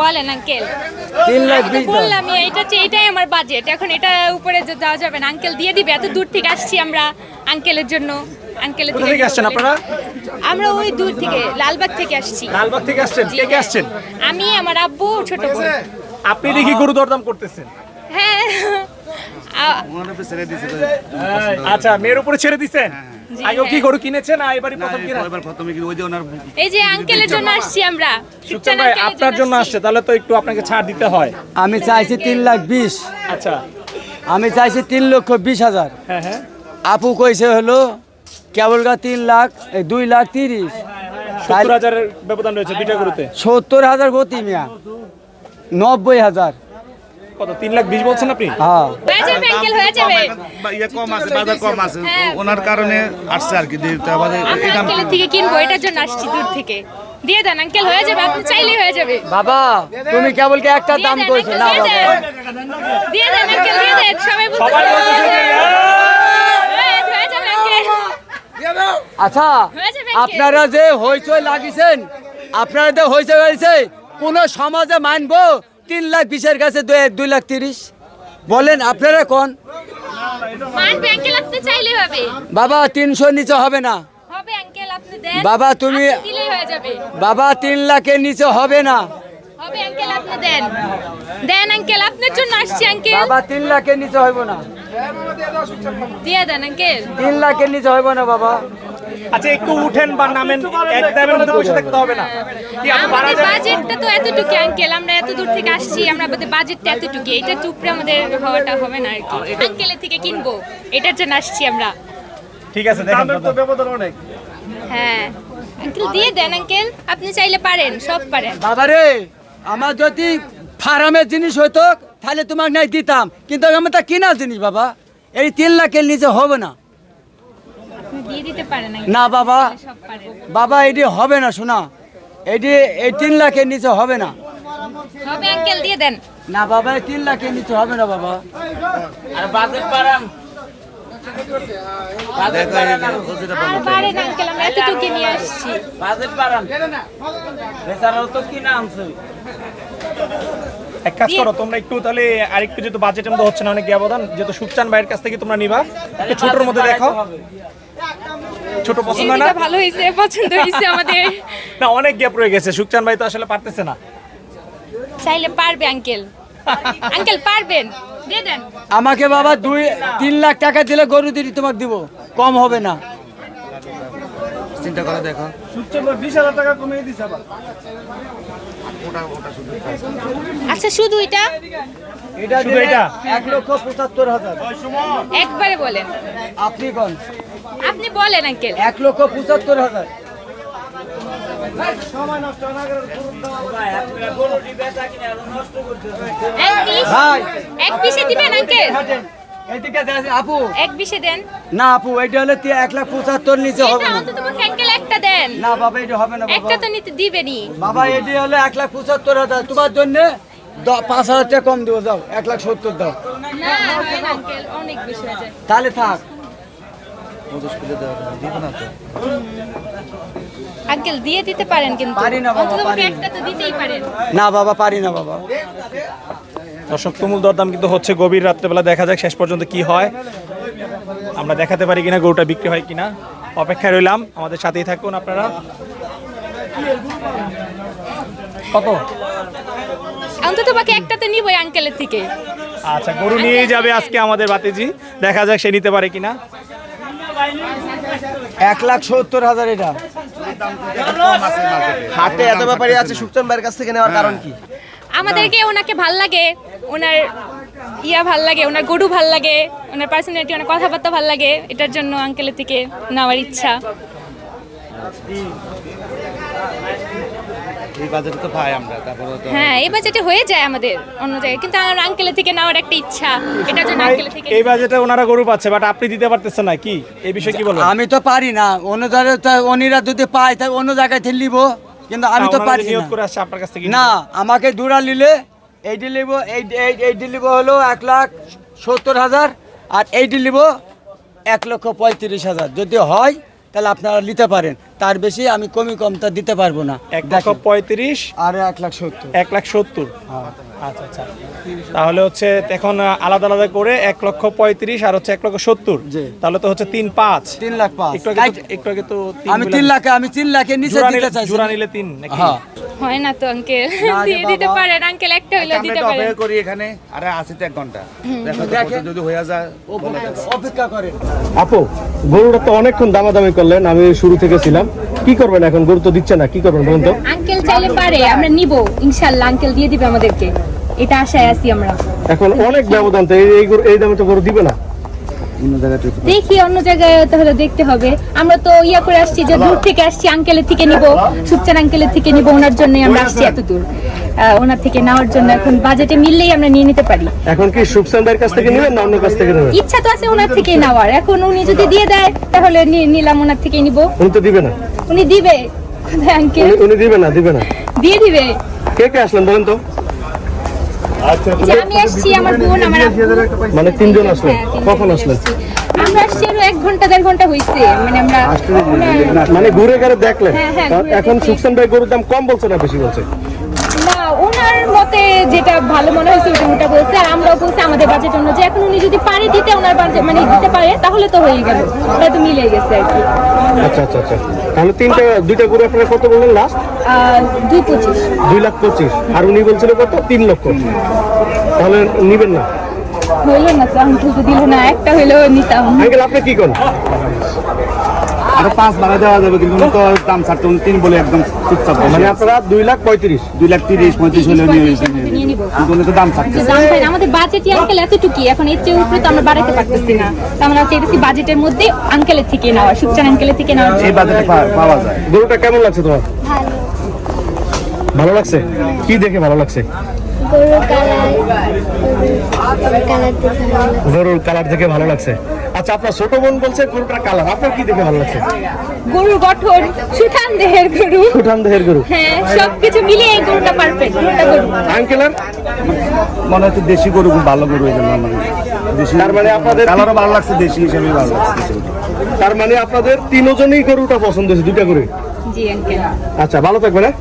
বলেন আঙ্কেল তিন লাখ বিশ বললাম এটা হচ্ছে এটাই আমার বাজেট এখন এটা উপরে যে যাওয়া যাবে না আঙ্কেল দিয়ে দিবে। এত দূর থেকে আসছি আমরা আঙ্কেলের জন্য। আঙ্কেলের কোথা থেকে আসছেন আপনারা? আমরা ওই দূর থেকে লালবাগ থেকে আসছি। লালবাগ থেকে আসছেন? কে কে আসছেন? আমি আমার আব্বু ছোট বোন। আপনি দেখি গরু দরদাম করতেছেন। হ্যাঁ। আচ্ছা মেয়ের উপরে ছেড়ে দিছেন? জি, আগেও কি হ্যাঁ। গরু কিনেছেন না এবারই প্রথম কিনা এবার প্রথমে কি ওই যে ওনার এই যে আঙ্কেলের জন্য আসছি আমরা। সুখচান ভাই আপনার জন্য আসছে। তাহলে তো একটু আপনাকে ছাড় দিতে হয়। আমি চাইছি তিন লাখ বিশ। আচ্ছা। আমি চাইছি তিন লক্ষ বিশ হাজার। হ্যাঁ হ্যাঁ। আপু কইছে হলো কেবলগা তিন লাখ এই দুই লাখ তিরিশ। সত্তর হাজারের ব্যবধান রয়েছে দুইটা গরুতে। সত্তর হাজার গতি মিয়া। নব্বই হাজার। কত তিন লাখ বিশ বলছেন আপনি? হ্যাঁ। হয়ে যাবে হয়ে যাবে। ইয়ে কম আছে বাজার কম আছে হ্যাঁ। ওনার কারণে আসছে আর কি দিতে হবে এই দাম আঙ্কেলের থেকে কিনবো এটার জন্য আসছি দূর থেকে। দিয়ে দেন আঙ্কেল হয়ে যাবে আপনি চাইলেই হয়ে যাবে। বাবা তুমি কেবল কি একটা দাম কইছো? না দিয়ে বাবা। দেন। দিয়ে দেন আঙ্কেল দিয়ে দেন সবাই আচ্ছা। আপনারা যে হইচই লাগিয়েছেন আপনারা যে হইচই লাগিয়েছে কোন সমাজে মানবো? তিন লাখ বিশের কাছে দুই- লাখ তিরিশ। বলেন আপনারা কোন? হবে। বাবা তিনশো নিচে হবে না। হবে বাবা, তুমি- বাবা তিন লাখের নিচে হবে না। হবে বাবা তিন লাখের নিচে হইব না। দিয়ে দেন তিন লাখের নিচে হইব না বাবা। আচ্ছা একটু উঠেন বা নামেন এক দামের মধ্যে বসে থাকতে হবে না। আমাদের বাজেটটা তো এতটুকু আঙ্কেল আমরা এত দূর থেকে আসছি আমরা আমাদের বাজেটটা এতটুকু এটা চুপড়ে আমাদের হওয়াটা হবে না আর কি। আঙ্কেলের থেকে কিনবো এটার জন্য আসছি আমরা। ঠিক আছে দেখেন তো ব্যবধান অনেক। হ্যাঁ। আঙ্কেল দিয়ে দেন আঙ্কেল আপনি চাইলে পারেন সব পারেন। বাবা রে আমার যদি ফার্মের জিনিস হইতো তাহলে তোমাকে নাই দিতাম কিন্তু আমার তা কিনা জিনিস বাবা। এই তিন লাখের নিচে হবে না আপনি দিয়ে দিতে পারেন uncle, না। বাবা। বাবা এটি হবে না শোনা। এটি এই তিন লাখের নিচে হবে না। হবে আঙ্কেল দিয়ে দেন। না বাবা এই তিন লাখের নিচে হবে না বাবা। আর আসছি। এক কাজ করো তোমরা একটু তাহলে আরেকটু যেহেতু বাজেটের মধ্যে হচ্ছে না অনেক ব্যবধান যেহেতু সুখচান ভাইয়ের কাছ থেকে তোমরা নিবা। একটু ছোটর মধ্যে দেখো। ছোট পছন্দ না? ভালো হয়েছে পছন্দ হয়েছে আমাদের। না অনেক গ্যাপ রয়ে গেছে। সুখচান ভাই তো আসলে পারতেছে না। চাইলে পারবে আঙ্কেল আঙ্কেল পারবেন। দিয়ে দেন। আমাকে বাবা দুই তিন লাখ টাকা দিলে গরু দিদি তোমাকে দিব। কম হবে না। চিন্তা করে দেখো। আচ্ছা শুধু এটা? এটা শুধু এটা? এক লক্ষ পঁচাত্তর হাজার। একবারে বলেন। আপনি কোন? আপনি বলেন আঙ্কেল। এক লক্ষ পঁচাত্তর হাজার। এক পিস ভাই এক পিসে দিবেন আঙ্কেল? আপু। এক পিসে দেন। না আপু এটা হলে এক লাখ পঁচাত্তর নিচে হবে না একটা দেন। না বাবা এটা হবে না একটা তো নিতে দিবেনই। বাবা এটি হলে এক লাখ পঁচাত্তর হাজার। তোমার জন্য পাঁচ হাজার টাকা কম দেবো যাও। এক লাখ সত্তর দাও। তাহলে থাক। আঙ্কেল দিয়ে দিতে পারেন কিন্তু। না বাবা পারি না বাবা। দর্শক তুমুল দরদাম কিন্তু হচ্ছে গভীর রাত্রেবেলা। দেখা যাক শেষ পর্যন্ত কি হয়। আমরা দেখাতে পারি কিনা গরুটা বিক্রি হয় কিনা। অপেক্ষায় রইলাম। আমাদের সাথেই থাকুন আপনারা। কত? অন্তত পক্ষে একটা তো নিবই আঙ্কেলের থেকে। আচ্ছা গরু নিয়েই যাবে আজকে আমাদের বাতিজি। দেখা যাক সে নিতে পারে কিনা। এক লাখ সত্তর হাজার এটা। হাটে এত ব্যাপারই আছে সুখচন ভাইয়ের কাছ থেকে নেওয়ার কারণ কি? আমাদেরকে ওনাকে ভালো লাগে ওনার ইয়া ভালো লাগে ওনার গরু ভালো লাগে ওনার পার্সোনালিটি ওনার কথাবার্তা ভালো লাগে এটার জন্য আঙ্কেলের থেকে নেওয়ার ইচ্ছা। এই বাজারে তো পাই আমরা তারপরে তো হ্যাঁ এই বাজেটে হয়ে যায় আমাদের অন্য জায়গায় কিন্তু আমার আঙ্কেলের থেকে নেওয়ার একটা ইচ্ছা এটার জন্য আঙ্কেলের থেকে এই বাজেটে ওনারা গরু পাচ্ছে বাট আপনি দিতে পারতেছেন না কি? এই বিষয়ে কি বলবেন? আমি তো পারি না অন্য জায়গায় অন্যরা যদি পায় তাই অন্য জায়গায় থেকে নিব। কিন্তু আমি তো ওনারা পারি নিয়ত না। আমাকে দুরা নিলে এই নিব এই এই- নিব হলো এক লাখ সত্তর হাজার আর এই নিব এক লক্ষ পঁয়ত্রিশ হাজার। যদি হয় তাহলে আপনারা নিতে পারেন। তার বেশি আমি কমি কমটা দিতে পারব না। এক লক্ষ। পঁয়ত্রিশ আর এক লাখ সত্তর। এক লাখ সত্তর। হ্যাঁ। আচ্ছা আচ্ছা। তাহলে হচ্ছে এখন আলাদা আলাদা করে এক লক্ষ পঁয়ত্রিশ আর হচ্ছে এক লক্ষ সত্তর। তাহলে তো হচ্ছে তিন পাঁচ। তিন লাখ পাঁচ। একটু আগে তো- একটু আগে তো আমি তিন লাখে আমি তিন লাখের নিচে দিতে চাইছি। জোড়া নিলে তিন নাকি? হ্যাঁ। হয় না তো আঙ্কেল। দিয়ে দিতে পারেন আঙ্কেল একটা হইল দিতে পারেন। অপেক্ষা করি এখানে। আরে আছে তো এক ঘণ্টা। দেখো যদি হয়ে যায় অপেক্ষা করেন। আপু গরুটা তো অনেকক্ষণ দামাদামি করলেন আমি শুরু থেকে ছিলাম। কি করবেন এখন? গরু তো দিচ্ছে না? কি করবেন বলুন তো? আঙ্কেল চাইলে পারে আমরা নিব। ইনশাল্লাহ আঙ্কেল দিয়ে দিবে আমাদেরকে। এটা আশায় আছি আমরা। এখন অনেক ব্যবধান তো এই- এই দামে তো গরু দিবে না। দেখি অন্য জায়গায় তাহলে দেখতে হবে। আমরা তো ইয়া করে আসছি যে দূর থেকে আসছি আঙ্কেলের থেকে নিব। সুপচান আঙ্কেলের থেকে নিব ওনার জন্য আমরা আসছি এত দূর ওনার থেকে নেওয়ার জন্য এখন বাজেটে মিললেই আমরা নিয়ে নিতে পারি। এখন কি ভাইয়ের কাছ থেকে নেবেন না অন্য কাছ থেকে নেবেন? ইচ্ছা তো আছে ওনার থেকে নেওয়ার। এখন উনি যদি দিয়ে দেয় তাহলে নিলাম ওনার থেকে নিব। উনি তো দিবে না। উনি দিবে। আঙ্কেল উনি- দিবে না দিবে না। দিয়ে দিবে। কে কে আসলেন বলেন তো? যে আমি আসছি আমার বোন আমার মানে তিনজন আসলেন। হ্যাঁ, কখন আসলেন? আমরা আসছি এক ঘণ্টা দেড় ঘণ্টা হয়েছে মানে আমরা মানে ঘুরে ঘুরে দেখলেন? হ্যাঁ, হ্যাঁ, এখন দেখি। ভাই গরুর দাম কম বলছে না বেশি বলছে? না ওনার মতে যেটা ভালো মনে হয়েছে ওটা বলছে। আর আমরাও বলছি বাজেট অনুযায়ী এখন উনি যদি পারে দিতে ওনার বাজেট মানে দিতে পারে তাহলে তো হয়ে গেল। তাহলে তো মিলে গেছে আর কি। আচ্ছা আচ্ছা আচ্ছা। তাহলে তিনটা দুইটা গরু আপনারা কত বললেন লাস্ট দুই পঁচিশ। দুই লাখ পঁচিশ। আর উনি বলছিল কত? তিন লক্ষ। তাহলে নিবেন না। হইল না তো আঙ্কেল তো দিল না একটা হইলেও নিতাম। আঙ্কেল আপনি কি করেন? আরে পাঁচ বাড়া দেওয়া যাবে কিন্তু উনি তো দাম ছাড়তে উনি তিন বলে একদম চুপচাপ মানে আপনারা দুই লাখ পঁয়ত্রিশ। দুই লাখ তিরিশ পঁয়ত্রিশ হলে। কিন্তু উনি তো দাম ছাড়তে আমাদের বাজেটই আঙ্কেল এতটুকুই। এখন এর চেয়ে উপরে তো আমরা বাড়াতে পারতেছি না। তো আমরা চাইতেছি বাজেটের মধ্যে আঙ্কেলের থেকে নেওয়া সুপচান আঙ্কেলের থেকে নেওয়া। এই বাজারে পা- পাওয়া যায়। গরুটা কেমন লাগছে তোমার? ভালো। লাগছে? কি দেখে ভালো লাগছে? কালার। গরুর কালার দেখে ভালো লাগছে। আচ্ছা আপনার ছোট বোন বলছে গরুটার কালার আপনার কি দেখে ভালো লাগছে? গরুর গঠন সুঠান দেহের গরু। সুঠাম দেহের গরু। হ্যাঁ সবকিছু মিলিয়ে এই গরুটা পারফেক্ট গরুটা গরু। আঙ্কেলের মনে হচ্ছে দেশি গরু খুব ভালো গরু এই জন্য আমার তার মানে আপনাদের- কালারও ভালো লাগছে দেশি হিসেবে ভালো লাগছে। তার মানে আপনাদের তিনজনই গরুটা পছন্দ হয়েছে দুটা করে? জি আঙ্কেল আচ্ছা ভালো থাকবে হ্যাঁ?